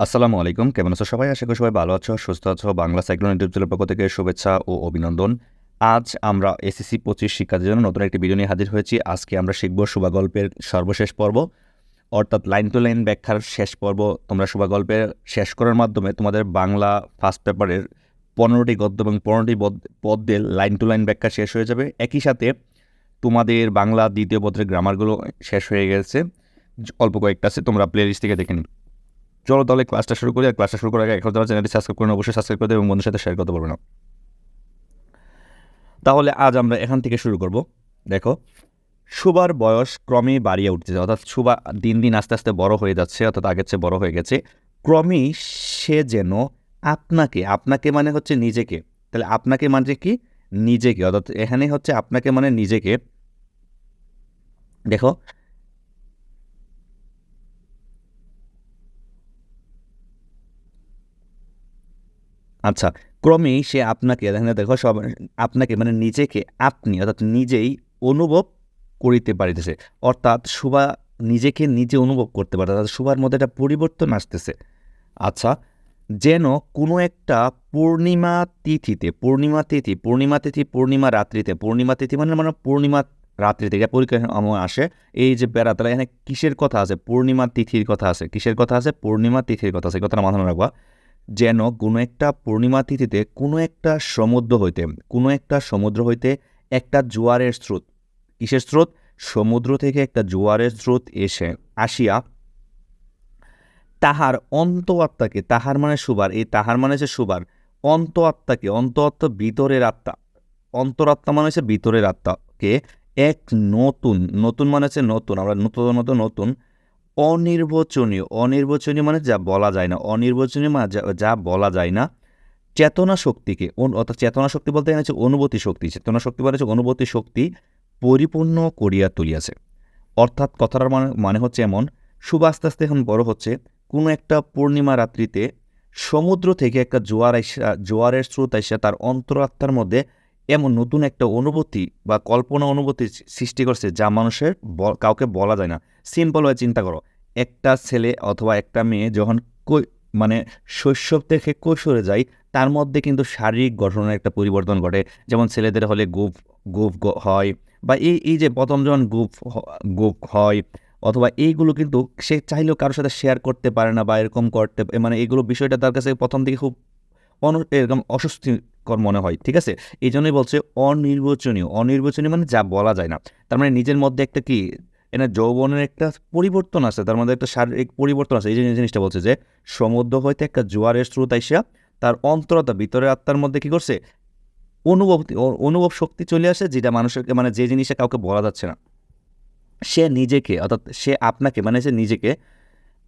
আসসালামু আলাইকুম। কেমন আছো সবাই? আশা করি সবাই ভালো আছো, সুস্থ আছো। বাংলা সাইক্লোন ইউটিউব পক্ষ থেকে শুভেচ্ছা ও অভিনন্দন। আজ আমরা এসএসসি পঁচিশ শিক্ষার্থীর জন্য নতুন একটি ভিডিও নিয়ে হাজির হয়েছি। আজকে আমরা শিখব শুভা গল্পের সর্বশেষ পর্ব, অর্থাৎ লাইন টু লাইন ব্যাখ্যার শেষ পর্ব। তোমরা শুভা গল্পের শেষ করার মাধ্যমে তোমাদের বাংলা ফার্স্ট পেপারের পনেরোটি গদ্য এবং পনেরোটি পদ- পদ্যের লাইন টু লাইন ব্যাখ্যা শেষ হয়ে যাবে। একই সাথে তোমাদের বাংলা দ্বিতীয় পত্রের গ্রামারগুলো শেষ হয়ে গেছে। অল্প কয়েকটা আছে, তোমরা প্লে লিস্ট থেকে দেখে নিও। চলো তাহলে ক্লাসটা শুরু করি, আর ক্লাসটা শুরু করার আগে এখন যারা চ্যানেলটি সাবস্ক্রাইব করেন অবশ্যই সাবস্ক্রাইব করতে এবং বন্ধুর সাথে শেয়ার করতে পারবে না। তাহলে আজ আমরা এখান থেকে শুরু করব। দেখো, সুবার বয়স ক্রমেই বাড়িয়ে উঠতেছে অর্থাৎ সুবা দিন দিন আস্তে আস্তে বড় হয়ে যাচ্ছে, অর্থাৎ আগের চেয়ে বড় হয়ে গেছে। ক্রমেই সে যেন আপনাকে আপনাকে মানে হচ্ছে নিজেকে। তাহলে আপনাকে মানে কি? নিজেকে, অর্থাৎ এখানে হচ্ছে আপনাকে মানে নিজেকে। দেখো আচ্ছা ক্রমেই সে আপনাকে এখানে দেখো, সব, আপনাকে মানে নিজেকে আপনি, অর্থাৎ নিজেই অনুভব করিতে পারিতেছে। অর্থাৎ শুভা নিজেকে নিজে অনুভব করতে পারে, অর্থাৎ শুভার মধ্যে একটা পরিবর্তন আসতেছে। আচ্ছা যেন কোনো একটা পূর্ণিমা তিথিতে, পূর্ণিমা তিথি পূর্ণিমা তিথি, পূর্ণিমা রাত্রিতে, পূর্ণিমা তিথি মানে মানে পূর্ণিমা রাত্রিতে, এটা পরীক্ষা আমার আসে। এই যে প্যারা তাহলে এখানে কিসের কথা আছে? পূর্ণিমা তিথির কথা আছে। কিসের কথা আছে? পূর্ণিমা তিথির কথা আছে। কথাটা মাথায় রাখবা। যেন কোনো একটা পূর্ণিমা তিথিতে কোনো একটা সমুদ্র হইতে, কোনো একটা সমুদ্র হইতে একটা জোয়ারের স্রোত। কিসের স্রোত? সমুদ্র থেকে একটা জোয়ারের স্রোত এসে আসিয়া তাহার অন্ত আত্মাকে তাহার মানে সুবার, এই তাহার মানে হচ্ছে সুবার অন্ত আত্মাকে অন্ত আত্মা ভিতরের আত্মা, অন্তরাত্মা মানে হচ্ছে ভিতরের আত্মাকে এক নতুন নতুন মানে হচ্ছে নতুন, আমরা নতুন নতুন নতুন অনির্বচনীয় অনির্বচনীয় মানে যা বলা যায় না, অনির্বচনীয় মানে যা- বলা যায় না, চেতনা শক্তিকে অর্থাৎ চেতনা শক্তি বলতে এখানে অনুভূতি শক্তি, চেতনা শক্তি মানে হচ্ছে অনুভূতি শক্তি পরিপূর্ণ করিয়া তুলিয়াছে। অর্থাৎ কথাটার মানে মানে হচ্ছে এমন, শুভ আস্তে আস্তে এখন বড় হচ্ছে, কোনো একটা পূর্ণিমা রাত্রিতে সমুদ্র থেকে একটা জোয়ার আইসা, জোয়ারের স্রোত আইসা তার অন্তরাত্মার মধ্যে এমন নতুন একটা অনুভূতি বা কল্পনা অনুভূতি সৃষ্টি করছে যা মানুষের কাউকে বলা যায় না। সিম্পল হয়ে চিন্তা করো, একটা ছেলে অথবা একটা মেয়ে যখন মানে শৈশব থেকে কৈশোরে যায়, তার মধ্যে কিন্তু শারীরিক গঠনের একটা পরিবর্তন ঘটে। যেমন ছেলেদের হলে গুপ গুপ হয় বা এই এই যে প্রথম যখন গুপ গুপ হয় অথবা এইগুলো কিন্তু সে চাইলেও কারোর সাথে শেয়ার করতে পারে না বা এরকম করতে মানে এগুলো বিষয়টা তার কাছে প্রথম দিকে খুব অন, এরকম অস্বস্তিকর মনে হয়, ঠিক আছে? এই জন্যই বলছে অনির্বচনীয়। অনির্বচনীয় মানে যা বলা যায় না। তার মানে নিজের মধ্যে একটা কি, এটা যৌবনের একটা পরিবর্তন আছে, তার মধ্যে একটা শারীরিক পরিবর্তন আছে। এই যে জিনিসটা বলছে যে, সমুদ্র হইতে একটা জোয়ারের স্রোত আইসা তার অন্তরতা, ভিতরের আত্মার মধ্যে কি করছে? অনুভব অনুভব শক্তি চলে আসে যেটা মানুষের মানে যে জিনিসটা কাউকে বলা যাচ্ছে না। সে নিজেকে, অর্থাৎ সে আপনাকে মানে সে নিজেকে,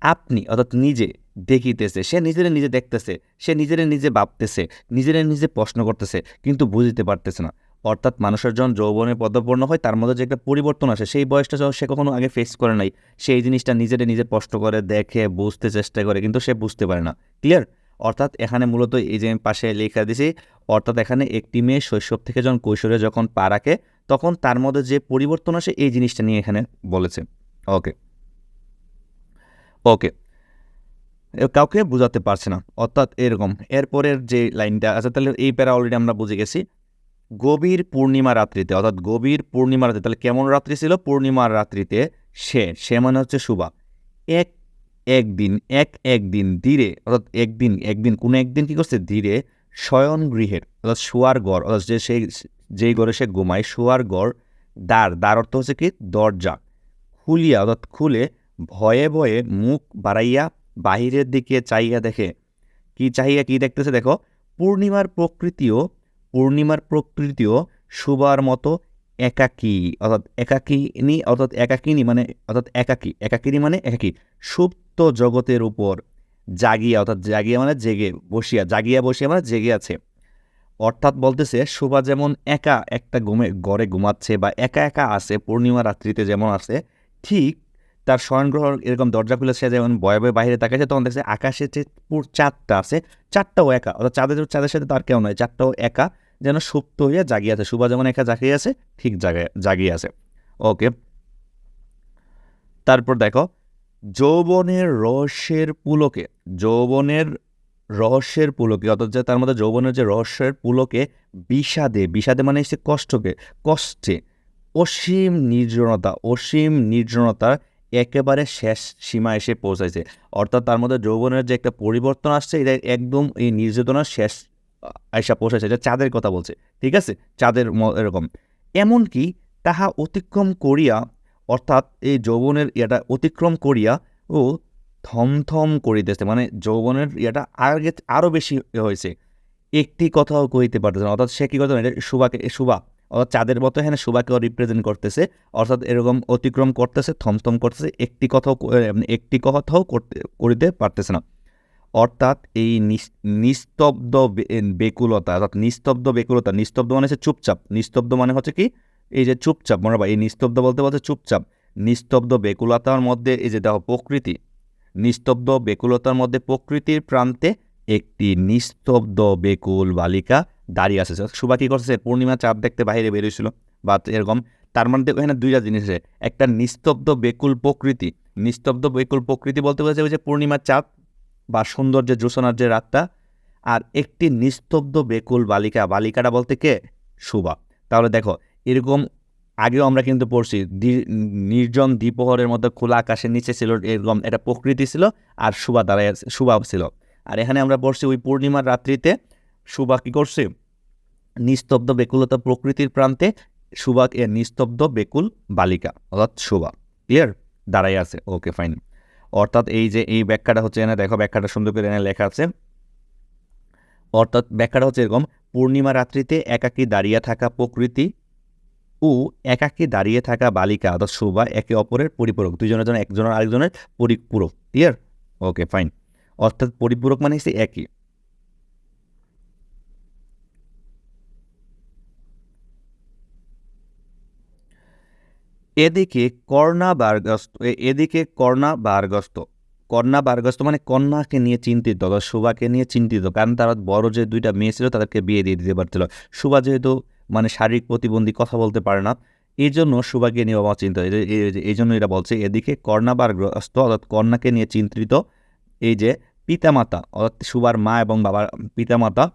আপনি, অর্থাৎ নিজে দেখিতেছে, সে নিজের নিজে দেখতেছে, সে নিজের নিজে ভাবতেছে, নিজের নিজে প্রশ্ন করতেছে, কিন্তু বুঝতে পারতেছে না। অর্থাৎ মানুষের যখন যৌবনে পদপূর্ণ হয়, তার মধ্যে যে একটা পরিবর্তন আসে, সেই বয়সটা সে কখনো আগে ফেস করে নাই। সেই জিনিসটা নিজের নিজে প্রশ্ন করে, দেখে, বুঝতে চেষ্টা করে, কিন্তু সে বুঝতে পারে না। ক্লিয়ার অর্থাৎ এখানে মূলত এই যে পাশে লেখা দিছি, অর্থাৎ এখানে একটি মেয়ে শৈশব থেকে যখন কৈশোরে যখন পা রাখে, তখন তার মধ্যে যে পরিবর্তন আসে, এই জিনিসটা নিয়ে এখানে বলেছে। ওকে ওকে কাউকে বোঝাতে পারছে না। অর্থাৎ এরকম। এরপরের যে লাইনটা আচ্ছা তাহলে এই প্যারা অলরেডি আমরা বুঝে গেছি। গভীর পূর্ণিমা রাত্রিতে, অর্থাৎ গভীর পূর্ণিমা রাত্রি তাহলে কেমন রাত্রি ছিল? পূর্ণিমার রাত্রিতে সে সে মানে হচ্ছে শুভা এক, একদিন এক, একদিন ধীরে, অর্থাৎ একদিন একদিন, কোনো একদিন কী করছে? ধীরে শয়ন গৃহের, অর্থাৎ শোয়ার গড় অর্থাৎ যে সেই, যেই ঘরে সে ঘুমায়, শোয়ার গড় দ্বার দ্বার অর্থ হচ্ছে কি? দরজা। খুলিয়া, অর্থাৎ খুলে ভয়ে ভয়ে মুখ বাড়াইয়া বাহিরের দিকে চাইয়া দেখে। কি চাহিয়া কি দেখতেছে দেখো, পূর্ণিমার প্রকৃতিও পূর্ণিমার প্রকৃতিও শুবার মতো একাকী, অর্থাৎ একাকিনী অর্থাৎ একাকিনী মানে অর্থাৎ একাকী, একাকিনী মানে একাকী, সুপ্ত জগতের উপর জাগিয়া, অর্থাৎ জাগিয়া মানে জেগে বসিয়া, জাগিয়া বসিয়া মানে জেগে আছে। অর্থাৎ বলতেছে, শোভা যেমন একা একটা ঘুমে, ঘরে ঘুমাচ্ছে বা একা একা আছে, পূর্ণিমা রাত্রিতে যেমন আছে, ঠিক তার শয়নগ্রহ এরকম দরজা খুলে সে যেমন বয়ে বয়ে বাইরে তাকাইছে, তখন দেখছে আকাশে যে পুর চাঁদটা আছে চারটাও একা। অর্থাৎ চাঁদের চাঁদের সাথে তার কেউ নয় চারটাও একা, যেন সুপ্ত হইয়া জাগিয়ে আছে। শুভা যেমন একা জাগিয়ে আছে, ঠিক জায়গায় জাগিয়ে আছে। ওকে। তারপর দেখো, যৌবনের রহস্যের পুলকে, যৌবনের রহস্যের পুলকে, অর্থাৎ যে তার মধ্যে যৌবনের যে রহস্যের পুলকে বিষাদে বিষাদে মানে সে কষ্টকে, কষ্টে, অসীম নির্জনতা, অসীম নির্জনতার একেবারে শেষ সীমা এসে পৌঁছাইছে। অর্থাৎ তার মধ্যে যৌবনের যে একটা পরিবর্তন আসছে, এটা একদম এই নির্যাতনার শেষ আয়সা পৌঁছাইছে। এটা চাঁদের কথা বলছে, ঠিক আছে? চাঁদের এরকম। এমনকি তাহা অতিক্রম করিয়া, অর্থাৎ এই যৌবনের ইয়েটা অতিক্রম করিয়া ও থমথম করিতেছে। মানে যৌবনের ইয়েটা আগে আরও বেশি হয়েছে। একটি কথাও কইতে পারতেছে না। অর্থাৎ সে কী করতে এটা সুবাকে, সুবা। চাঁদের মতো এখানে সুবাকেও রিপ্রেজেন্ট করতেছে। অর্থাৎ এরকম অতিক্রম করতেছে, থমথম করতেছে, একটি কথাও একটি কথাও করতে, করিতে পারতেছে না। অর্থাৎ এই নিস্তব্ধ বেকুলতা, অর্থাৎ নিস্তব্ধ বেকুলতা, নিস্তব্ধ মানে হচ্ছে চুপচাপ। নিস্তব্ধ মানে হচ্ছে কি? এই যে চুপচাপ, মনে এই নিস্তব্ধ বলতে বলতে চুপচাপ। নিস্তব্ধ বেকুলতার মধ্যে এই যে দেখো প্রকৃতি, নিস্তব্ধ বেকুলতার মধ্যে প্রকৃতির প্রান্তে একটি নিস্তব্ধ বেকুল বালিকা দাঁড়িয়ে আছে। সুবা কী করছে পূর্ণিমা চাঁদ দেখতে বাইরে বেরিয়েছিল বা এরকম, তার মধ্যে এখানে দুইটা জিনিস আছে। একটা নিস্তব্ধ বেকুল প্রকৃতি। নিস্তব্ধ বেকুল প্রকৃতি বলতে ওই যে পূর্ণিমার চাঁদ বা সুন্দর যে জ্যোৎস্নার যে রাতটা। আর একটি নিস্তব্ধ বেকুল বালিকা। বালিকাটা বলতে কে? সুবা। তাহলে দেখো, এরকম আগেও আমরা কিন্তু পড়ছি নির্জন দ্বীপহরের মধ্যে খোলা আকাশের নিচে ছিল, এরকম একটা প্রকৃতি ছিল, আর সুবা দাঁড়ায় সুবা ছিল। আর এখানে আমরা পড়ছি ওই পূর্ণিমার রাত্রিতে। সুবা কী করছে? নিস্তব্ধ বেকুলতা প্রকৃতির প্রান্তে সুবা এ নিস্তব্ধ বেকুল বালিকা, অর্থাৎ সুবা ক্লিয়ার দাঁড়াই আছে। ওকে ফাইন অর্থাৎ এই যে এই ব্যাখ্যাটা হচ্ছে এনে, দেখো ব্যাখ্যাটা সুন্দর করে এনে লেখা আছে। অর্থাৎ ব্যাখ্যাটা হচ্ছে এরকম, পূর্ণিমা রাত্রিতে একাকী দাঁড়িয়ে থাকা প্রকৃতি ও একাকী দাঁড়িয়ে থাকা বালিকা, অর্থাৎ শোভা, একে অপরের পরিপূরক। দুজনের জন্য, একজনের আরেকজনের পরিপূরক। ক্লিয়ার ওকে ফাইন অর্থাৎ পরিপূরক মানে হচ্ছে একই। এদিকে কর্ণা বারগস্ত এদিকে কর্ণা বারগস্ত কন্যা বারগস্ত মানে কন্যাকে নিয়ে চিন্তিত অর্থাৎ শোভাকে নিয়ে চিন্তিত, কারণ তারা বড় যে দুইটা মেয়ে ছিল তাদেরকে বিয়ে দিয়ে দিতে পারছিল। শোভা যেহেতু মানে শারীরিক প্রতিবন্ধী কথা বলতে পারে না এই জন্য শোভাকে নিয়ে চিন্তা এই- জন্য এটা বলছে, এদিকে কর্ণা বারগ্রস্ত অর্থাৎ কন্যাকে নিয়ে চিন্তিত এই যে পিতামাতা, অর্থাৎ সুবার মা এবং বাবার পিতামাতা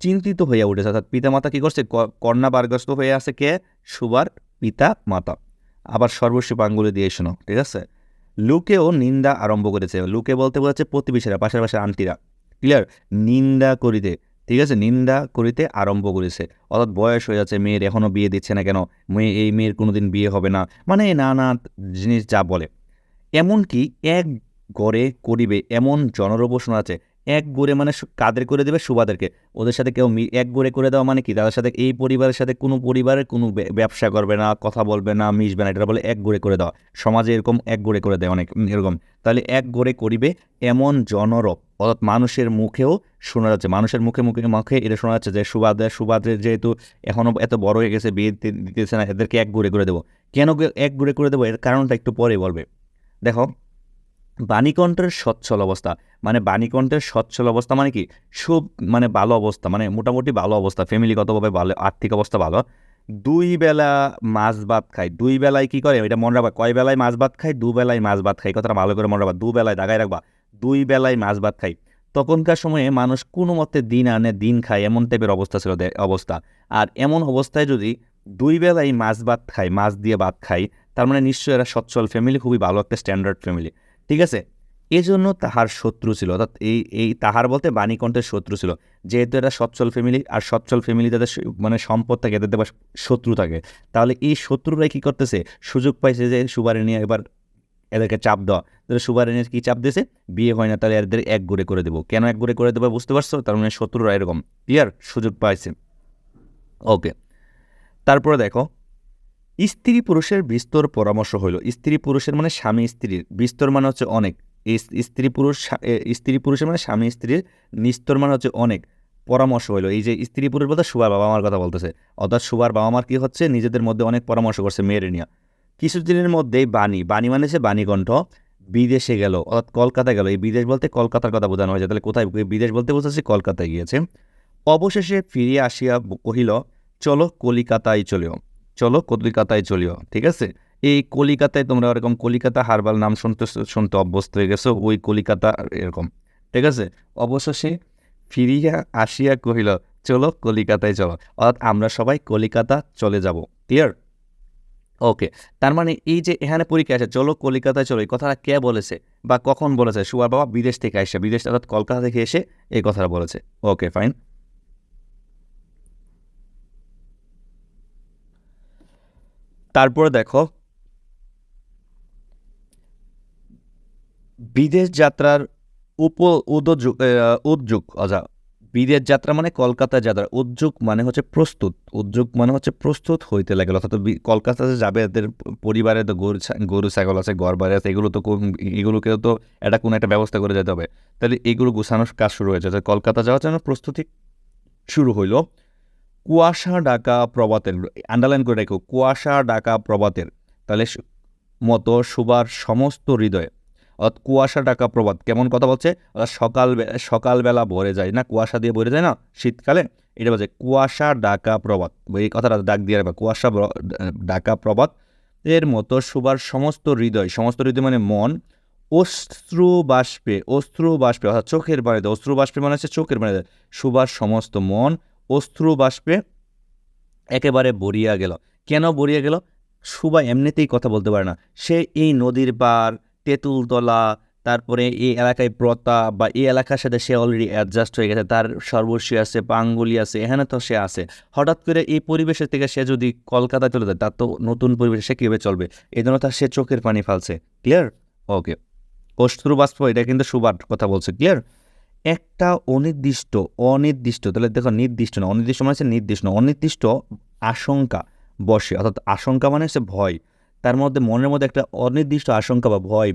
চিন্তিত হয়ে উঠেছে। অর্থাৎ পিতামাতা কী করছে? ক- কন্যা বারগ্রস্ত হয়ে আছে কে? সুবার পিতা মাতা আবার সর্বস্ব আঙ্গুলে দিয়ে শোনো, ঠিক আছে? লুকেও নিন্দা আরম্ভ করেছে। লুকে বলতে বলেছে প্রতিবেশীরা পাশের আন্টিরা। ক্লিয়ার নিন্দা করিতে, ঠিক আছে? নিন্দা করিতে আরম্ভ করেছে। অর্থাৎ বয়স হয়ে যাচ্ছে, মেয়ের এখনও বিয়ে দিচ্ছে না কেন? মেয়ে, এই মেয়ের কোনোদিন বিয়ে হবে না। মানে নানা জিনিস যা বলে। এমনকি এক গড়ে করিবে এমন জনরব শোনা আছে। এক গড়ে মানে কাদের করে দেবে? সুবাদেরকে। ওদের সাথে কেউ এক গড়ে করে দেওয়া মানে কি? তাদের সাথে এই পরিবারের সাথে কোনো পরিবারের কোনো ব্যবসা করবে না, কথা বলবে না, মিশবে না। এটা বলে এক গড়ে করে দেওয়া। সমাজে এরকম এক গড়ে করে দেয় অনেক এরকম। তাহলে এক গড়ে করিবে এমন জনরব। অর্থাৎ মানুষের মুখেও শোনা যাচ্ছে। মানুষের মুখে মুখে মুখে এটা শোনা যাচ্ছে যে সুবাদের সুবাদের যেহেতু এখনও এত বড় হয়ে গেছে, বিয়ে দিতেছে না, এদেরকে এক গড়ে করে দেবো। কেন এক গড়ে করে দেবো? এর কারণটা একটু পরে বলবে। দেখো বাণীকণ্ঠের সচ্ছল অবস্থা। মানে বাণীকণ্ঠের সচ্ছল অবস্থা মানে কি? খুব মানে ভালো অবস্থা মানে মোটামুটি ভালো অবস্থা ফ্যামিলিগতভাবে ভালো, আর্থিক অবস্থা ভালো। দুই বেলা মাছ ভাত খায় দুই বেলায় কি করে? এটা মনে রাখবা, কয় বেলায় মাছ ভাত খায় দু বেলায় মাছ ভাত খায় কথাটা ভালো করে মনে রাখবা, দু বেলায় দাগায় রাখবা। দুই বেলায় মাছ ভাত খায় তখনকার সময়ে মানুষ কোনো মতে দিন আনে, দিন খায়, এমন টাইপের অবস্থা ছিল অবস্থা। আর এমন অবস্থায় যদি দুই বেলায় মাছ ভাত খায় মাছ দিয়ে ভাত খায় তার মানে নিশ্চয়ই এরা সচ্ছল ফ্যামিলি খুবই ভালো একটা স্ট্যান্ডার্ড ফ্যামিলি ঠিক আছে? এজন্য তাহার শত্রু ছিল। অর্থাৎ এই এই তাহার বলতে বাণীকণ্ঠের শত্রু ছিল। যেহেতু এরা সচ্ছল ফ্যামিলি আর সচ্ছল ফ্যামিলি তাদের মানে সম্পদ থাকে আবার শত্রু থাকে। তাহলে এই শত্রুরাই কী করতেছে? সুযোগ পাইছে যে সুবারে নিয়ে এবার এদেরকে চাপ দেওয়া। তাহলে সুবারে নিয়ে কী চাপ দিয়েছে? বিয়ে হয় না, তাহলে এদের এক ঘুরে করে দেবো। কেন এক ঘুরে করে দেবো বুঝতে পারছ? তার মানে শত্রুরা এরকম। ক্লিয়ার সুযোগ পাইছে। ওকে তারপরে দেখো স্ত্রী পুরুষের বিস্তর পরামর্শ হইল। স্ত্রী পুরুষের মানে স্বামী স্ত্রীর। বিস্তর মানে হচ্ছে অনেক। স্ত্রী পুরুষ স্ত্রী পুরুষের মানে স্বামী স্ত্রীর নিস্তর মানে হচ্ছে অনেক। পরামর্শ হইল। এই যে স্ত্রী পুরুষ বলতে সুবার বাবা মার কথা বলতেছে। অর্থাৎ সুবার বাবা মার কি হচ্ছে? নিজেদের মধ্যে অনেক পরামর্শ করছে মেয়ের নিয়ে। কিছুদিনের মধ্যেই বাণী। বাণী মানে হচ্ছে বাণীকণ্ঠ। বিদেশে গেল। অর্থাৎ কলকাতা গেল। এই বিদেশ বলতে কলকাতার কথা বোঝানো হয়েছে। তাহলে কোথায়? বিদেশ বলতে বোঝাচ্ছে কলকাতায় গিয়েছে। অবশেষে ফিরিয়া আসিয়া কহিল, চলো কলিকাতায় চলিও। চলো কলিকাতায় চলিও, ঠিক আছে? এই কলিকাতায় তোমরা এরকম কলিকাতা হারবাল নাম শুনতে শুনতে অভ্যস্ত হয়ে গেছো, ওই কলিকাতা এরকম, ঠিক আছে? অবশেষে ফিরিয়া আসিয়া কহিল, চলো কলিকাতায় চলো অর্থাৎ আমরা সবাই কলিকাতা চলে যাব ক্লিয়ার ওকে তার মানে এই যে এখানে পরীক্ষা আসে চলো কলিকাতায় চলো, এই কথাটা কে বলেছে বা কখন বলেছে? সুয়ার বাবা বিদেশ থেকে আসে, বিদেশ অর্থাৎ কলকাতা থেকে এসে এই কথাটা বলেছে ওকে ফাইন তারপরে দেখো, বিদেশ যাত্রার উপ উদ্যোগ উদ্যোগ আচ্ছা বিদেশ যাত্রা মানে কলকাতা যাত্রা। উদ্যোগ মানে হচ্ছে প্রস্তুত। উদ্যোগ মানে হচ্ছে প্রস্তুত হইতে লাগল। অর্থাৎ কলকাতাতে যাবে এদের পরিবারে তো গরু গরু, ছাগল আছে, ঘর, বাড়ি আছে, এগুলো তো এগুলোকেও তো এটা কোনো একটা ব্যবস্থা করে যেতে হবে। তাহলে এগুলো গুছানোর কাজ শুরু হয়েছে। কলকাতা যাওয়ার জন্য প্রস্তুতি শুরু হইল। কুয়াশা ডাকা প্রবাতের আন্ডারলাইন করে রেখো, কুয়াশা ডাকা প্রবাতের তাহলে মতো সুবার সমস্ত হৃদয়ে। অর্থাৎ কুয়াশা ডাকা প্রবাদ কেমন কথা বলছে? অর্থাৎ সকাল সকালবেলা ভরে যায় না? কুয়াশা দিয়ে ভরে যায় না? শীতকালে? এটা বলছে কুয়াশা ডাকা প্রবাদ এই কথাটা ডাক দিয়ে রাখবে, কুয়াশা ডাকা প্রবাদ এর মতো সুবার সমস্ত হৃদয় সমস্ত হৃদয় মানে মন, অশ্রু বাষ্পে অশ্রু বাষ্পে, অর্থাৎ চোখের পানিতে, অশ্রু বাষ্পে মানে হচ্ছে চোখের পানিতে, সুবার সমস্ত মন অশ্রু বাষ্পে একেবারে বরিয়া গেল। কেন বরিয়া গেল? সুবা এমনিতেই কথা বলতে পারে না। সে এই নদীর পার তেঁতুলতলা, তারপরে এই এলাকায় প্রতা বা এই এলাকার সাথে সে অলরেডি অ্যাডজাস্ট হয়ে গেছে। তার সর্বস্বী আছে, পাঙ্গুলি আছে, এখানে তো সে আছে। হঠাৎ করে এই পরিবেশের থেকে সে যদি কলকাতায় চলে যায়, তার তো নতুন পরিবেশে সে কীভাবে চলবে? এই জন্য তার সে চোখের পানি ফালছে। ক্লিয়ার ওকে অশ্রু বাষ্প, এটা কিন্তু সুবার কথা বলছে। ক্লিয়ার একটা অনির্দিষ্ট অনির্দিষ্ট, তাহলে দেখো নির্দিষ্ট না, অনির্দিষ্ট মানে হচ্ছে নির্দিষ্ট না, অনির্দিষ্ট আশঙ্কা বসে, অর্থাৎ আশঙ্কা মানে হচ্ছে ভয়। তার মধ্যে মনের মধ্যে একটা অনির্দিষ্ট আশঙ্কা বা ভয়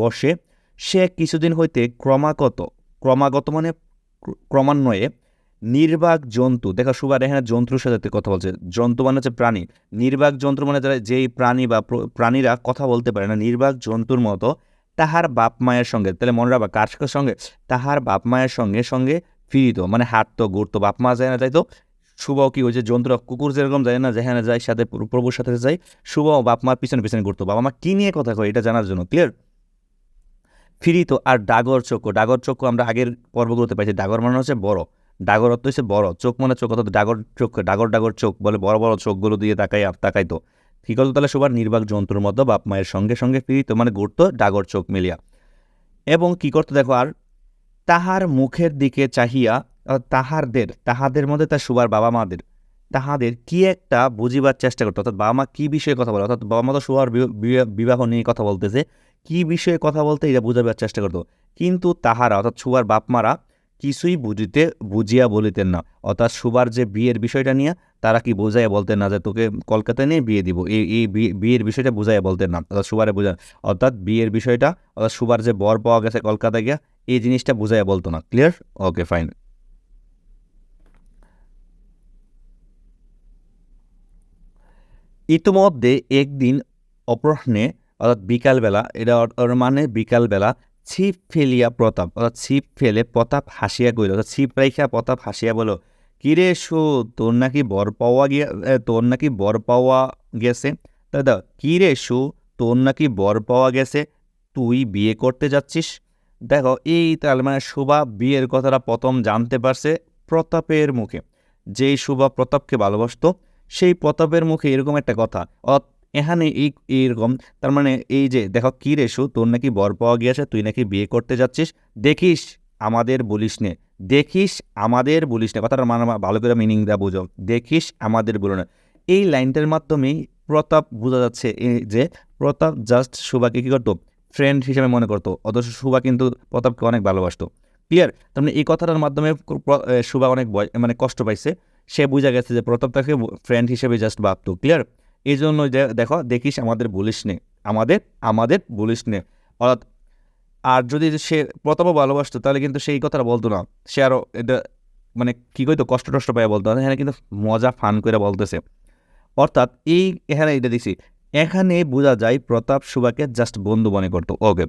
বসে। সে কিছুদিন হইতে ক্রমাগত ক্রমাগত মানে ক্রমান্বয়ে নির্বাক জন্তু, দেখো সুবার এখানে জন্তুর সাথে কথা বলছে, জন্তু মানে হচ্ছে প্রাণী। নির্বাক জন্তু মানে যারা যেই প্রাণী বা প্রাণীরা কথা বলতে পারে না, নির্বাক জন্তুর মতো তাহার বাপ মায়ের সঙ্গে, তাহলে মনে রাখবা কার সঙ্গে তাহার বাপ মায়ের সঙ্গে সঙ্গে ফিরিত মানে হাঁটতো ঘুরতো বাপ মা যায় না যাইতো শুভও কি হয়েছে জন্তুরা কুকুর যেরকম যায় না, যেখানে যায়, সাথে প্রভুর সাথে যায়, শুভ বাপ মার পিছনে পিছনে ঘুরতো। বাবা মা কী নিয়ে কথা কয় এটা জানার জন্য ক্লিয়ার ফিরিত আর ডাগর চক্র ডাগর চক্র আমরা আগের পর্বগুলোতে পাইছি, ডাগর মানে হচ্ছে বড়, ডাগর অর্থ হচ্ছে বড়, চোখ মানে চোখ, অর্থাৎ ডাগর চোখ, ডাগর ডাগর চোখ বলে বড় বড় চোখগুলো দিয়ে তাকাই, তাকাইতো। করতো সবার নির্বাক যন্ত্রের মতো বাপ মায়ের সঙ্গে সঙ্গে ফিরিত মানে ঘুরতো ডাগর চোখ মিলিয়া। এবং কি করতো দেখো আর? তাহার মুখের দিকে চাহিয়া তাহারদের, তাহাদের মধ্যে তার সুবার বাবা মাদের তাহাদের কি একটা বুঝিবার চেষ্টা করতো। অর্থাৎ বাবা মা কী বিষয়ে কথা বলে? অর্থাৎ বাবা মা তো বি- বিবাহ নিয়ে কথা বলতেছে, কি বিষয়ে কথা বলতে এটা বুঝাবার চেষ্টা করতো। কিন্তু তাহারা, অর্থাৎ সুবার বাপ মারা কিছুই বুঝিতে, বুঝিয়া বলিতেন না। অর্থাৎ সুবার যে বিয়ের বিষয়টা নিয়ে তারা কি বোঝাইয়া বলতেন না যে তোকে কলকাতায় নিয়ে বিয়ে দিব? এই এই বিয়ের বিষয়টা বুঝাইয়া বলতেন না। অর্থাৎ সুবারে বোঝা, অর্থাৎ বিয়ের বিষয়টা, অর্থাৎ সুবার যে বর পাওয়া গেছে কলকাতায় গিয়া, এই জিনিসটা বুঝাইয়া বলতো না। ক্লিয়ার ওকে ফাইন ইতিমধ্যে একদিন অপরাহ্নে, অর্থাৎ বিকালবেলা, এটা মানে বিকালবেলা ছিপ ফেলিয়া প্রতাপ, অর্থাৎ ছিপ ফেলে প্রতাপ হাসিয়া কইল অর্থাৎ ছিপ রাইখা প্রতাপ হাসিয়া বলো কিরে সু, তোর নাকি বর পাওয়া গিয়া তোর নাকি বর পাওয়া গেছে? দাদা কিরে সু, তোর নাকি বর পাওয়া গেছে? তুই বিয়ে করতে যাচ্ছিস? দেখো, এই তাহলে মানে শুভা বিয়ের কথাটা প্রথম জানতে পারছে প্রতাপের মুখে। যেই শুভা প্রতাপকে ভালোবাসত, সেই প্রতাপের মুখে এরকম একটা কথা এখানে এই, এইরকম, তার মানে এই যে, দেখো কি রেশু তোর নাকি বর পাওয়া গিয়েছে, তুই নাকি বিয়ে করতে যাচ্ছিস? দেখিস আমাদের বলিস নে, দেখিস আমাদের বলিস না, কথাটা মানে ভালো করে মিনিং দেওয়া বুঝো, দেখিস আমাদের বলো না। এই লাইনটার মাধ্যমেই প্রতাপ বোঝা যাচ্ছে যে, প্রতাপ জাস্ট সুভাকে কী করতো? ফ্রেন্ড হিসেবে মনে করতো, অথচ সুভা কিন্তু প্রতাপকে অনেক ভালোবাসতো। ক্লিয়ার তার মানে এই কথাটার মাধ্যমে সুভা অনেক মানে কষ্ট পাইছে। সে বুঝা গেছে যে প্রতাপ তাকে ফ্রেন্ড হিসেবে জাস্ট ভাবতো ক্লিয়ার এই জন্য দেখো, দেখিস আমাদের বলিস নে আমাদের আমাদের বলিস নে অর্থাৎ, আর যদি সে প্রতাপও ভালোবাসতো, তাহলে কিন্তু সেই কথাটা বলতো না। সে আরও এটা মানে কী কইতো, কষ্ট টষ্ট পায় বলতো না। এখানে কিন্তু মজা ফান করে বলতেছে। অর্থাৎ, এই এখানে এটা দেখছি। এখানে বোঝা যায় প্রতাপ সুভাকে জাস্ট বন্ধু মনে করতো। ওকে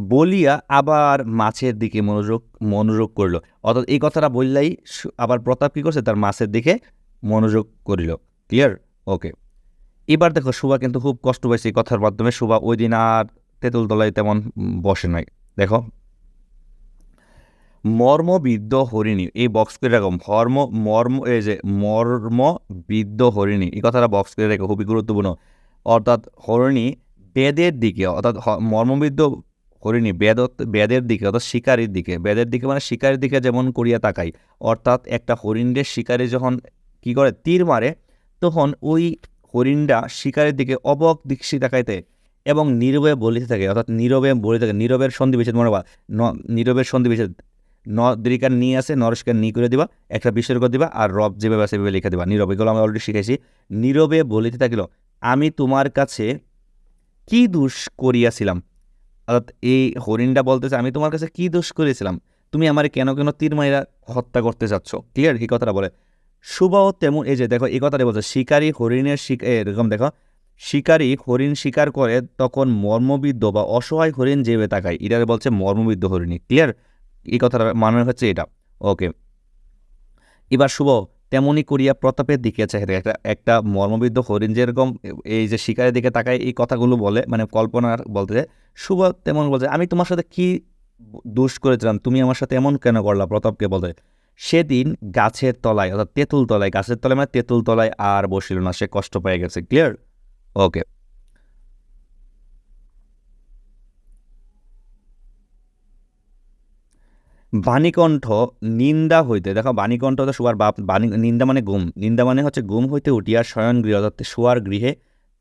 বলিয়া আবার মাছের দিকে মনোযোগ মনোযোগ করিল। অর্থাৎ এই কথাটা বললেই আবার প্রতাপ কী করছে? তার মাছের দিকে মনোযোগ করিল। ক্লিয়ার ওকে এবার দেখো, সুভা কিন্তু খুব কষ্ট পাইছে এই কথার মাধ্যমে। সুভা ওই দিন আর তেঁতুল তলায় তেমন বসে নাই। দেখো। মর্মবিদ্ধ হরিণী। এই বক্স করে রাখো। মর্ম মর্ম, এই যে মর্মবিদ্ধ হরিণী। এই কথাটা বক্স করে রেখো। খুবই গুরুত্বপূর্ণ। অর্থাৎ হরিণী বেদের দিকে, অর্থাৎ হ- মর্মবিদ্ধ হরিণী বেদ বেদের দিকে অর্থাৎ শিকারির দিকে। বেদের দিকে মানে শিকারির দিকে যেমন করিয়া তাকাই, অর্থাৎ একটা হরিণের শিকারি যখন কি করে? তীর মারে, তখন ওই হরিণটা শিকারের দিকে অবক দৃষ্টি তাকাইতে এবং নীরবে বলিতে থাকে। অর্থাৎ নীরবে বলিতে থাকে। নীরবের সন্ধি বিচ্ছেদ মনে বা নীরবের সন্ধি বিচ্ছেদ। ন দৃকার নিয়ে আসে নরস্কার নি করে দিবা, একটা বিসর্গ দিবা, আর রব যেভাবে আছে সেভাবে লিখে দিবা। নীরব, এগুলো আমি অলরেডি শিখেছি। নীরবে বলিতে থাকিল, আমি তোমার কাছে কি দোষ করিয়াছিলাম? অর্থাৎ এই হরিণটা বলতেছে, আমি তোমার কাছে কি দোষ করেছিলাম? তুমি আমার কেন কেন তীর মাইরা হত্যা করতে চাচ্ছ? ক্লিয়ার এই কথাটা বলে। সুবাও তেমন, এই যে দেখো, এই কথাটা বলছে, শিকারী হরিণের এরকম দেখো, শিকারী হরিণ শিকার করে তখন মর্মবিদ্ধ বা অসহায় হরিণ যেভাবে তাকায়। এটা বলছে মর্মবিদ্ধ হরিণী। ক্লিয়ার এই কথাটা মানে হচ্ছে এটা। ওকে এবার শুভ তেমনি করিয়া প্রতাপের দিকে চাহিদা একটা একটা মর্মবিদ্ধ হরিণ যেরকম, এই যে শিকারের দিকে তাকায়, এই কথাগুলো বলে মানে কল্পনার বলতে যে শুভ তেমন বলছে, আমি তোমার সাথে কি দোষ করেছিলাম? তুমি আমার সাথে এমন কেন করলা? প্রতাপকে বলে, সেদিন গাছের তলায়, অর্থাৎ তেঁতুল তলায়, গাছের তলায় মানে তেঁতুল তলায় আর বসিল না, সে কষ্ট পেয়ে গেছে ক্লিয়ার ওকে বাণীকণ্ঠ নিন্দা হইতে, দেখো বাণীকণ্ঠ তো শোয়ার বাপ, বাণী, নিন্দা মানে গুম, নিন্দা মানে হচ্ছে গুম হইতে উঠিয়া শয়ন গৃহ অর্থাৎ শোয়ার গৃহে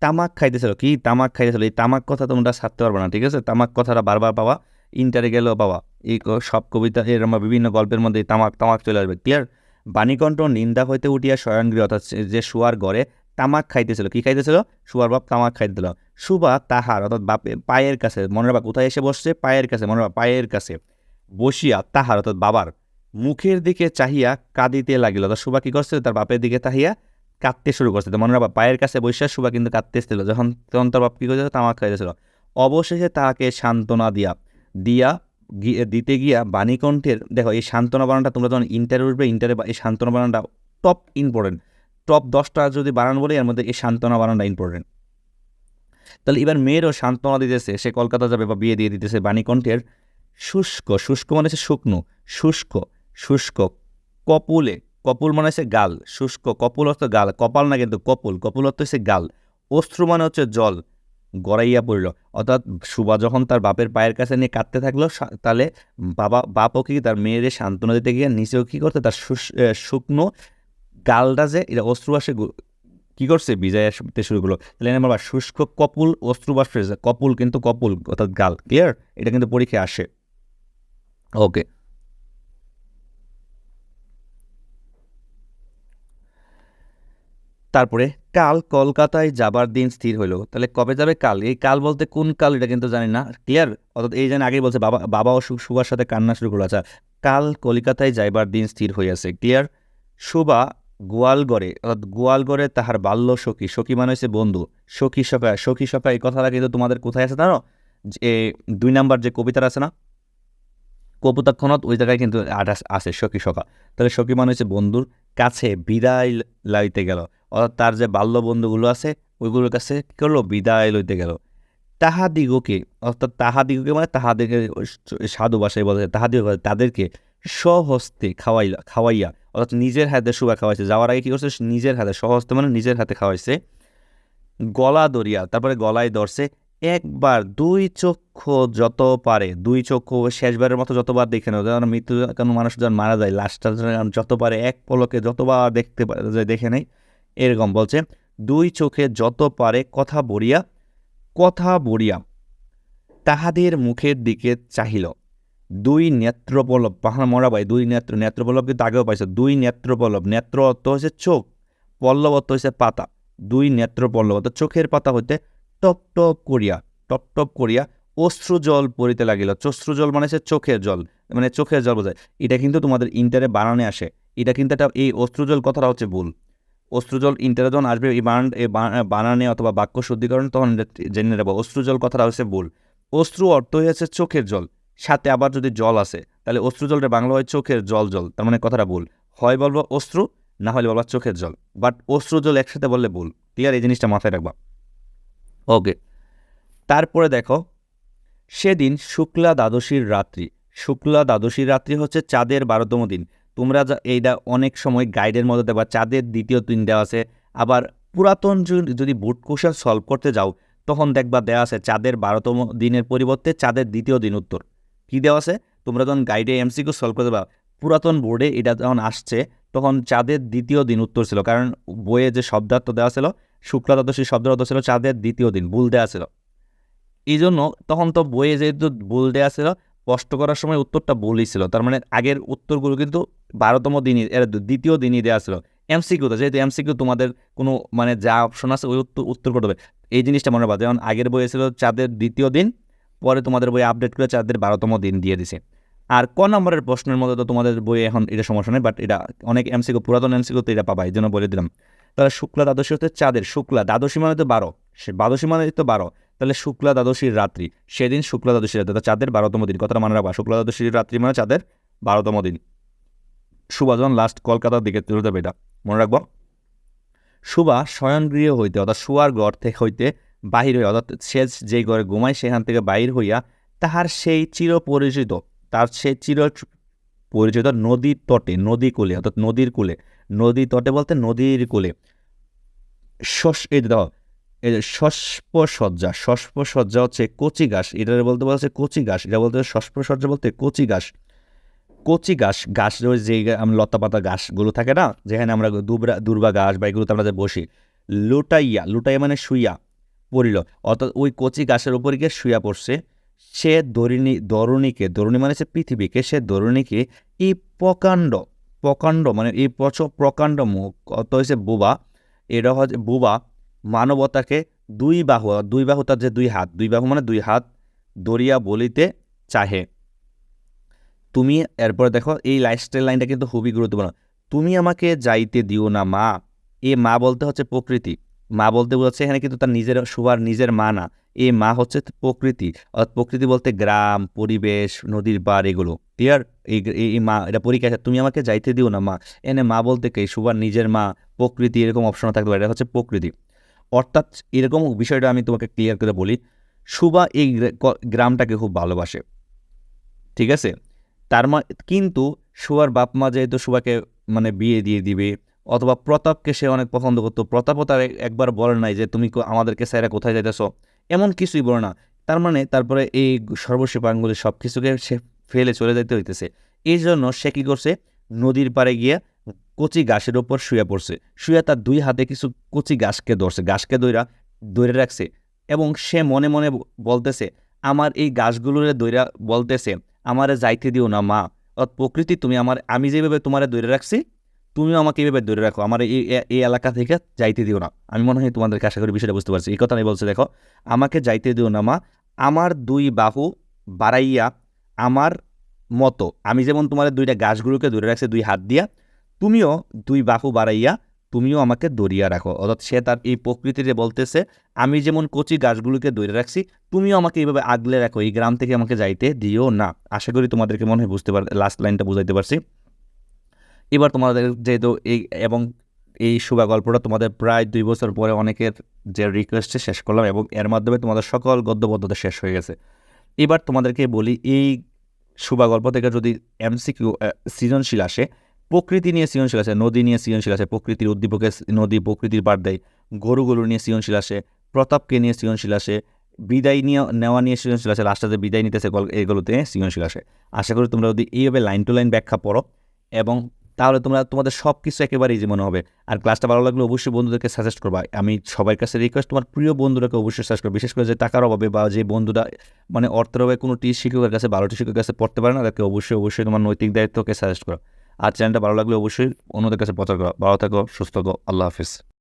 তামাক খাইতেছিল। কি তামাক খাইতেছিল? এই তামাক কথা তোমরা ছাড়তে পারবে না, ঠিক আছে? তামাক কথাটা বারবার পাওয়া ইন্টারে গেলেও পাওয়া। এই সব কবিতা এরম বিভিন্ন গল্পের মধ্যে তামাক তামাক চলে আসবে ক্লিয়ার বাণীকণ্ঠ নিন্দা হইতে উঠিয়া শয়ন গৃহ অর্থাৎ যে শোয়ার ঘরে তামাক খাইতেছিল, কি খাইতেছিল? শুয়ার বাপ তামাক খাইতেছিল। সুবা তাহার, অর্থাৎ বাপে, পায়ের কাছে মনে রাখবা কোথায় এসে বসছে? পায়ের কাছে মনে রাখবা পায়ের কাছে। বসিয়া তাহার অর্থাৎ বাবার মুখের দিকে চাহিয়া কাঁদিতে লাগিল। অর্থাৎ সুবা কি করছে তার বাপের দিকে তাহিয়া কাঁদতে শুরু করছে মনে রাখবা, পায়ের কাছে বসিয়া সুবা কিন্তু কাঁদতেছিল যখন, তখন তার বাপ কি করেছিল? তামাক খাইতেছিল। অবশেষে তাহাকে সান্ত্বনা দিয়া দিয়া দিতে গিয়া বাণীকণ্ঠের, দেখো, এই সান্ত্বনা বানানটা তোমরা যখন ইন্টারে উঠবে ইন্টারে এই সান্ত্বনা বানানটা টপ ইম্পর্টেন্ট টপ দশটা যদি বানান বলি, এর মধ্যে এই সান্ত্বনা বানানটা ইম্পর্টেন্ট তাহলে এবার মেয়েরও সান্ত্বনা দিতেছে, সে কলকাতা যাবে বা বিয়ে দিয়ে দিতেছে বাণীকণ্ঠের। শুষ্ক শুষ্ক মানে হচ্ছে শুকনো, শুষ্ক শুষ্ক, কপুলে, কপুল মানে হচ্ছে গাল, শুষ্ক, কপুল অর্থ গাল, কপাল না কিন্তু কপুল কপুল অর্থ হচ্ছে গাল অশ্রু মানে হচ্ছে জল, গড়াইয়া পড়ল, অর্থাৎ সুবা যখন তার বাপের পায়ের কাছে নিয়ে কাঁদতে থাকল তাহলে বাবা, বাপও কি তার মেয়েরে সান্ত্বনা দিতে গিয়ে নিচেও কী করতে তার শুকনো গালটা যে, এটা অশ্রু আসে কি করছে বিজয় আসতে শুরু করল, তাহলে আমরা শুষ্ক, কপুল অশ্রুবাস ফেসে কপুল কিন্তু কপুল, অর্থাৎ গাল ক্লিয়ার এটা কিন্তু পরীক্ষায় আসে। ওকে তারপরে, কাল কলকাতায় যাবার দিন স্থির হইল। তাহলে কবে যাবে কাল? এই কাল বলতে কোন কাল এটা কিন্তু জানি না। ক্লিয়ার অর্থাৎ এই জানি আগেই বলছে, বাবা বাবা সু- সুভার সাথে কান্না শুরু করল আচ্ছা কাল কলিকাতায় যাইবার দিন স্থির হইয়াছে। ক্লিয়ার সুবা গোয়ালগড়ে, অর্থাৎ গোয়ালগড়ে তাহার বাল্য সখী। সখী মানে হচ্ছে বন্ধু। সখী সখা সখী সখা, এই কথাটা কিন্তু তোমাদের কোথায় আছে জানো? যে দুই নাম্বার যে কবিতাটা আছে না? কপুতাক্ষণত ওই জায়গায় কিন্তু আটাস আছে সখী সখা। তাহলে সখী মানে হচ্ছে বন্ধুর কাছে বিদায় লাইতে গেল। অর্থাৎ তার যে বাল্য বন্ধুগুলো আছে, ওইগুলোর কাছে কী করল? বিদায় লইতে গেল। তাহাদিগকে, অর্থাৎ তাহাদিগকে মানে তাহাদেরকে সাধু ভাষায় বলা যায় তাহাদিগ তাদেরকে স্বহস্তে খাওয়াইলা, খাওয়াইয়া, অর্থাৎ নিজের হাতে শুভা খাওয়াইছে। যাওয়ার আগে কী করছে? নিজের হাতে, স্বহস্তে মানে নিজের হাতে খাওয়াইছে। গলা দরিয়া তারপরে গলায় ধরছে। একবার দুই চক্ষু যত পারে, দুই চক্ষু শেষবারের মতো যতবার দেখে নেও যেন মৃত্যু কোনো মানুষ যখন মারা যায়, লাশটা যত পারে, এক পলকে যতবার দেখতে পারে দেখে নেই, এরকম বলছে, দুই চোখে যত পারে কথা বড়িয়া কথা বড়িয়া তাহাদের মুখের দিকে চাহিল। দুই নেত্রপলব পাহাড় মরা ভাই, দুই নেত্র নেত্রপলব কিন্তু আগেও পাইছে, দুই নেত্রপলব নেত্র অর্থ হচ্ছে চোখ, পল্লব অর্থ হচ্ছে পাতা, দুই নেত্র পল্লব অর্থাৎ চোখের পাতা হইতে টপ টপ করিয়া, টপ টপ করিয়া অশ্রু জল পড়িতে লাগিল। অশ্রু জল মানে হচ্ছে চোখের জল মানে চোখের জল বোঝায়। এটা কিন্তু তোমাদের ইন্টারে বানানে আসে। এটা কিন্তু একটা, এই অশ্রুজল কথাটা হচ্ছে ভুল। অশ্রুজল ইন্টারে যখন আসবে, এই এই বানানে অথবা বাক্য শুদ্ধিকরণ তখন জেনে নেব। অশ্রুজল কথাটা হচ্ছে ভুল। অশ্রু অর্থ হচ্ছে চোখের জল। সাথে আবার যদি জল আসে, তাহলে অশ্রু জলটা বাংলা হয় চোখের জল জল, তার মানে কথাটা ভুল। হয় বলব অশ্রু, না হলে বলবা চোখের জল। বাট অশ্রু জল একসাথে বললে ভুল। ক্লিয়ার এই জিনিসটা মাথায় রাখবা। ওকে। তারপরে দেখো, সেদিন শুক্লা দ্বাদশীর রাত্রি। শুক্লা দ্বাদশীর রাত্রি হচ্ছে চাঁদের বারোতম দিন। তোমরা যা এইটা অনেক সময় গাইডের মধ্যে দেখবা চাঁদের দ্বিতীয় দিন দেওয়া আছে। আবার পুরাতন যদি- যদি বুট কোশ্চেন সলভ করতে যাও, তখন দেখবা দেওয়া আছে চাঁদের বারোতম দিনের পরিবর্তে চাঁদের দ্বিতীয় দিন উত্তর। কী দেওয়া আছে? তোমরা যখন গাইডে এমসিকিউ সলভ করতে পারো পুরাতন বোর্ডে এটা যখন আসছে, তখন চাঁদের দ্বিতীয় দিন উত্তর ছিল। কারণ বইয়ে যে শব্দার্থ দেওয়া ছিল শুক্লা দ্বাদশী শব্দের অর্থ ছিল চাঁদের দ্বিতীয় দিন, ভুল দেওয়া ছিল। এই জন্য তখন তো বইয়ে যেহেতু ভুল দেওয়া ছিল, স্পষ্ট করার সময় উত্তরটা ভুলই ছিল। তার মানে আগের উত্তরগুলো কিন্তু বারোতম দিনই, এর দ্বিতীয় দিনই দেওয়া ছিল। এমসিকিউতে যেহেতু এমসিকিউ তোমাদের কোনো মানে যা অপশন আছে, ওই উত্তর উত্তর করতে এই জিনিসটা মনে রাখবা, যেমন আগের বইয়ে ছিল চাঁদের দ্বিতীয় দিন, পরে তোমাদের বই আপডেট করে চাঁদের বারোতম দিন দিয়ে দিছে। আর ক নম্বরের প্রশ্নের মধ্যে তো তোমাদের বইয়ে এখন এটা সমস্যা নেই বাট এটা অনেক এমসিকিউ, পুরাতন এমসিকিউতে এটা পাবা, এই জন্য বলে দিলাম। তাহলে শুক্লা দ্বাদশী হচ্ছে চাঁদের, শুক্লা দ্বাদশী মানে তো বারো, সে দ্বাদশী মানে তো বারো, তাহলে শুক্লা দ্বাদশীর রাত্রি, সেদিন শুক্লা দ্বাদশীর রাত্রি চাঁদের বারোতম দিন, কথাটা মনে রাখবা, শুক্লা দ্বাদশীর রাত্রি মানে চাঁদের বারোতম দিন। সুভা যখন লাস্ট কলকাতার দিকে তুলে যাবে এটা, মনে রাখব? সুভা শয়নগৃহ হইতে অর্থাৎ শুয়ার ঘর থেকে হইতে বাহির হইয়া, অর্থাৎ সে যেই ঘরে ঘুমায়, সেখান থেকে বাহির হইয়া তাহার সেই চিরপরিচিত, তার সেই চির পরিচিত নদীর তটে, নদী কূলে, অর্থাৎ নদীর কূলে। নদী তটে বলতে নদীর কূলে। শস, এই দেখো এই যে শস্পসজ্জা হচ্ছে কচি ঘাস। এটা বলতে বলছে কচি ঘাস। এটা বলতে শস্পসজ্জা বলতে কচি ঘাস। কচি ঘাস ঘাস যে লতা পাতা ঘাসগুলো থাকে না, যেখানে আমরা দুবরা, দুর্বা ঘাস বা এগুলোতে আমরা যে বসি। লুটাইয়া লুটাইয়া মানে শুইয়া পড়িল। অর্থাৎ ওই কচি ঘাসের উপরে গিয়ে শুইয়া পড়ছে। সে দরিণী, দরুণীকে, দরুণী মানে হচ্ছে পৃথিবীকে, সে দরুণীকে এই প্রকাণ্ড প্রকাণ্ড মানে এই প্রকাণ্ড মুখ অত হয়েছে বুবা। এটা হচ্ছে বুবা মানবতাকে দুই বাহু দুই বাহু তার যে দুই হাত, দুই বাহু মানে দুই হাত দরিয়া বলিতে চাহে। তুমি এরপর দেখো এই লাইফস্টাইল লাইনটা কিন্তু খুবই গুরুত্বপূর্ণ। তুমি আমাকে যাইতে দিও না, মা। এ মা বলতে হচ্ছে প্রকৃতি। মা বলতে বোঝাচ্ছে এখানে কিন্তু তার নিজের সুবার নিজের মা না এ মা হচ্ছে প্রকৃতি। অর্থাৎ প্রকৃতি বলতে গ্রাম, পরিবেশ, নদীর পাড় এগুলো। ক্লিয়ার এই মা, এটা পরীক্ষা তুমি আমাকে যাইতে দিও না, মা। এনে মা বলতে কে? সুবার নিজের মা, প্রকৃতি, এরকম অপশন থাকতে পারে। এটা হচ্ছে প্রকৃতি। অর্থাৎ এরকম বিষয়টা আমি তোমাকে ক্লিয়ার করে বলি। সুবা এই গ্রামটাকে খুব ভালোবাসে। ঠিক আছে? তার মা, কিন্তু সুয়ার বাপ মা যেহেতু সুবাকে মানে বিয়ে দিয়ে দিবে, অথবা প্রতাপকে সে অনেক পছন্দ করতো, প্রতাপও তার একবার বলে নাই যে, তুমি আমাদেরকে স্যারা কোথায় যাইতেছ? এমন কিছুই বলে না। তার মানে তারপরে এই সর্বশিপাঙ্গুলি সব কিছুকে সে ফেলে চলে যেতে হইতেছে। এই জন্য সে কী করছে? নদীর পাড়ে গিয়ে কচি গাছের ওপর শুয়ে পড়ছে। শুয়ে তার দুই হাতে কিছু কচি গাছকে ধরছে। গাছকে দইরা ধরে রাখছে এবং সে মনে মনে বলতেছে, আমার এই গাছগুলোরে দইরা বলতেছে, আমারে যাইতে দিও না মা। অত প্রকৃতি তুমি আমার, আমি যেভাবে তোমারে ধরে রাখছি তুমিও আমাকে এইভাবে ধরে রাখো। আমার এই এই- এলাকা থেকে যাইতে দিও না। আমি মনে হয় তোমাদেরকে আশা করি বিষয়টা বুঝতে পারছি। এই কথা আমি বলছি, দেখো, আমাকে যাইতে দিও না, মা। আমার দুই বাহু বাড়াইয়া আমার মতো, আমি যেমন তোমার দুইটা গাছগুলোকে ধরে রাখছি দুই হাত দিয়া, তুমিও দুই বাহু বাড়াইয়া তুমিও আমাকে দরিয়া রাখো। অর্থাৎ সে তার এই প্রকৃতিতে বলতেছে, আমি যেমন কচি গাছগুলোকে ধরে রাখছি, তুমিও আমাকে এইভাবে আগলে রাখো। এই গ্রাম থেকে আমাকে যাইতে দিও না। আশা করি তোমাদেরকে মনে হয় বুঝতে পার লাস্ট লাইনটা বুঝাইতে পারছি। এবার তোমাদের যেহেতু এই, এবং এই শুভা গল্পটা তোমাদের প্রায় দুই বছর পরে অনেকের যে রিকোয়েস্টে শেষ করলাম এবং এর মাধ্যমে তোমাদের সকল গদ্যবদ্ধতা শেষ হয়ে গেছে। এবার তোমাদেরকে বলি, এই শুভা গল্প থেকে যদি এমসিকিউ সৃজনশীল আসে, প্রকৃতি নিয়ে সৃজনশীল আসে, নদী নিয়ে সৃজনশীল আসে, প্রকৃতির উদ্দীপকে নদী প্রকৃতির পার দেয়, গরুগুলো নিয়ে সৃজনশীল আসে, প্রতাপকে নিয়ে সৃজনশীল আসে, বিদায় নিয়ে, নেওয়া নিয়ে সৃজনশীল আসে লাস্টে বিদায় নিতেছে গল- এগুলোতে সৃজনশীল আসে। আশা করি তোমরা যদি এইভাবে লাইন টু লাইন ব্যাখ্যা পড়ো, এবং তাহলে তোমরা, তোমাদের সব কিছু একেবারে ইজি মনে হবে। আর ক্লাসটা ভালো লাগলে অবশ্যই বন্ধুদেরকে সাজেস্ট করবা। আমি সবার কাছে রিকোয়েস্ট তোমার প্রিয় বন্ধুরাকে অবশ্যই সাজেস্ট করব। বিশেষ করে যে টাকার অভাবে বা যে বন্ধুরা মানে অর্থের অভাবে কোনো টি শিক্ষকের কাছে, বারোটি শিক্ষকের কাছে পড়তে পারে না তাকে অবশ্যই অবশ্যই তোমার নৈতিক দায়িত্বকে সাজেস্ট করো। আর চ্যানেলটা ভালো লাগলে অবশ্যই অন্যদের কাছে প্রচার করো। ভালো থাকো, সুস্থ থাকো, আল্লাহ হাফিজ।